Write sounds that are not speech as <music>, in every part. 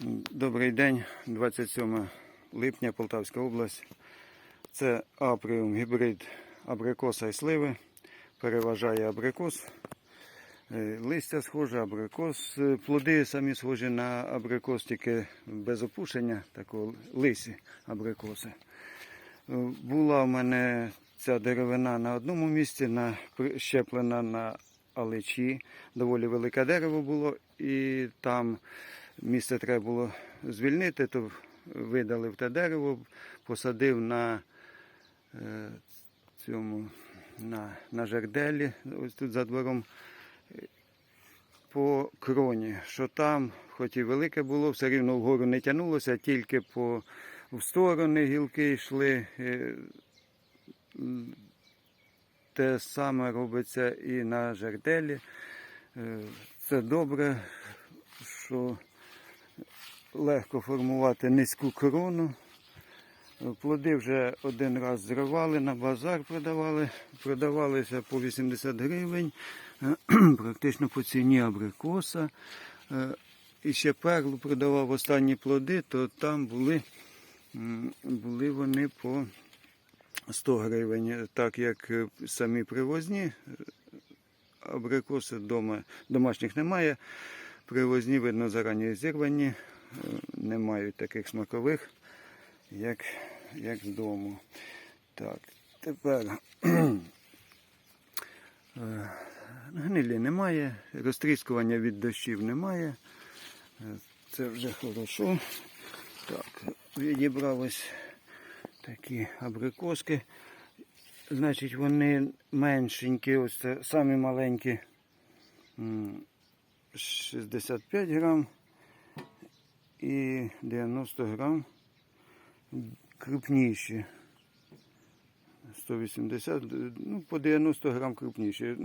Добрий день, 27 липня, Полтавська область. Це апріум гібрид абрикоса і сливи. Переважає абрикос. Е, Листя схоже, абрикос. Е, Плоди самі схожі на абрикос, тільки без опушення, такого лисі абрикоси. Е, Була в мене ця деревина на одному місці, на, щеплена на алечі. Доволі велике дерево було, і там місце треба було звільнити, то видалив те дерево, посадив на е, цьому на, на жерделі, ось тут за двором по кроні, що там, хоч і велике було, все рівно вгору не тягнулося, тільки по в сторони гілки йшли. е, Те саме робиться і на жерделі. Е, Це добре, що легко формувати низьку корону. Плоди вже один раз зривали, на базар продавали. Продавалися по 80 гривень, <clears throat> практично по ціні абрикоса. Е, І ще перлу продавав останні плоди, то там були, були вони по 100 гривень, так як е, самі привозні. е, Абрикоси дома, домашніх немає. Привозні, видно, зарані зірвані, е, не мають таких смакових, як, як з дому. Так, тепер е, гнилі немає, розтріскування від дощів немає. Е, Це вже хорошо. Так, відібрав ось такі абрикоски. Значить, вони меншенькі, ось це самі маленькі. М, 65 грам і 90 грам крупніші. 180, ну, по 90 грам крупніші.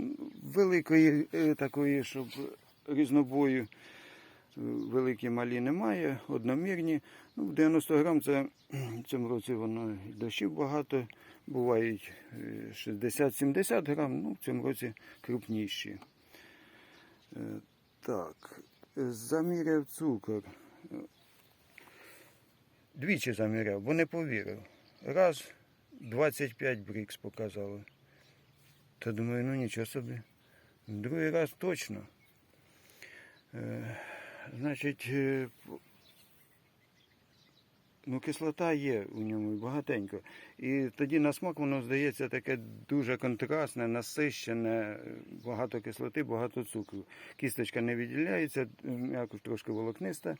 Великої е, такої, щоб різнобою, е, великі малі немає, одномірні. Ну, 90 грам це в цьому році воно дощів багато. Бувають е, 60-70 грам, ну, в цьому році крупніші. Так, заміряв цукор. Двічі заміряв, бо не повірив. Раз 25 брікс показали. Та думаю, ну нічого собі. Другий раз точно. Е, значить, е, ну, кислота є у ньому багатенько. І тоді на смак воно здається таке дуже контрастне, насищене, багато кислоти, багато цукру. Кісточка не відділяється, е, трошки волокниста.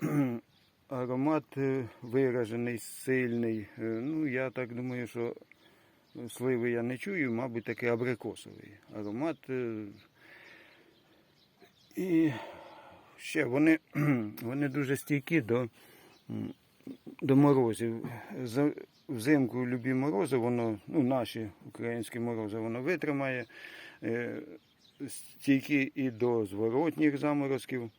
<clears throat> Аромат е, виражений, сильний. Е, Ну, я так думаю, що сливи я не чую, мабуть, такий абрикосовий. Аромат. е, І ще вони, <clears throat> вони дуже стійкі до, до морозів. Взимку любі морози, воно, ну, наші українські морози, воно витримає. Е, Стійкі і до зворотніх заморозків.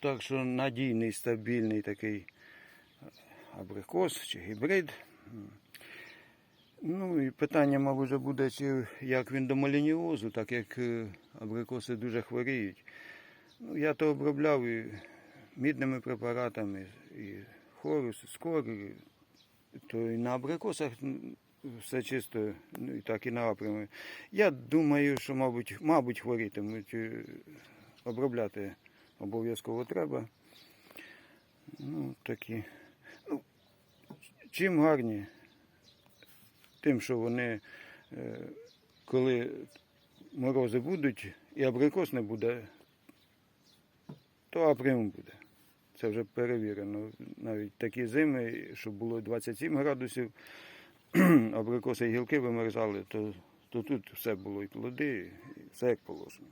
Так що надійний, стабільний такий абрикос чи гібрид. Ну і питання, мабуть, буде, чи як він до малініозу, так як е, абрикоси дуже хворіють. Ну, я то обробляв і мідними препаратами, і хорус, і скор, то і на абрикосах все чисто, ну і так і на апрямі. Я думаю, що, мабуть, мабуть, хворітимуть. е, Обробляти обов'язково треба. Ну, такі. Ну, чим гарні? Тим, що вони, е, коли морози будуть і абрикос не буде, то апріум буде. Це вже перевірено. Навіть такі зими, що було 27 градусів, <clears throat> абрикоси і гілки вимерзали, то, то тут все було і плоди, і все як положено.